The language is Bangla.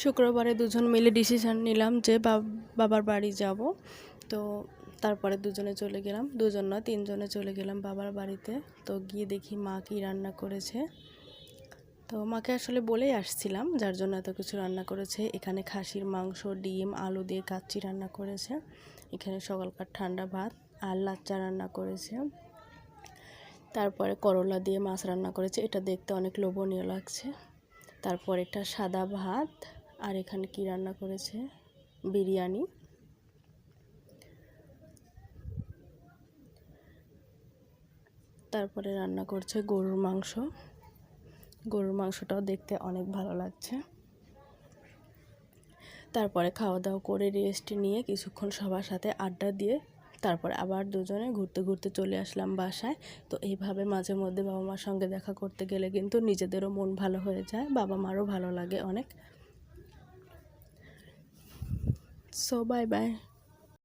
শুক্রবারে দুজন মিলে ডিসিশন নিলাম যে বাব- বাবার বাড়ি যাব। তো তারপরে দুজনে চলে গেলাম। দুজন না তিনজনে চলে গেলাম বাবার বাড়িতে। তো গিয়ে দেখি মা কী রান্না করেছে। তো মাকে আসলে বলেই আসছিলাম, যার জন্য এত কিছু রান্না করেছে। এখানে খাসির মাংস, ডিম, আলু দিয়ে কাচ্চি রান্না করেছে। এখানে সকালকার ঠান্ডা ভাত আর লাচ্চা রান্না করেছে। তারপরে করলা দিয়ে মাছ রান্না করেছে। এটা দেখতে অনেক লোভনীয় লাগছে। তারপর এটা সাদা ভাত আর এখানে কি রান্না করেছে? বিরিয়ানি। তারপরে রান্না করছে গরুর মাংস। গরুর মাংসটাও দেখতে অনেক ভালো লাগছে। তারপরে খাওয়া দাওয়া করে রেস্ট নিয়ে কিছুক্ষণ সবার সাথে আড্ডা দিয়ে তারপরে আবার দুজনে ঘুরতে ঘুরতে চলে আসলাম বাসায়। তো এইভাবে মাঝে মধ্যে বাবা মার সঙ্গে দেখা করতে গেলে কিন্তু নিজেদেরও মন ভালো হয়ে যায়, বাবা মারও ভালো লাগে অনেক। So, bye bye.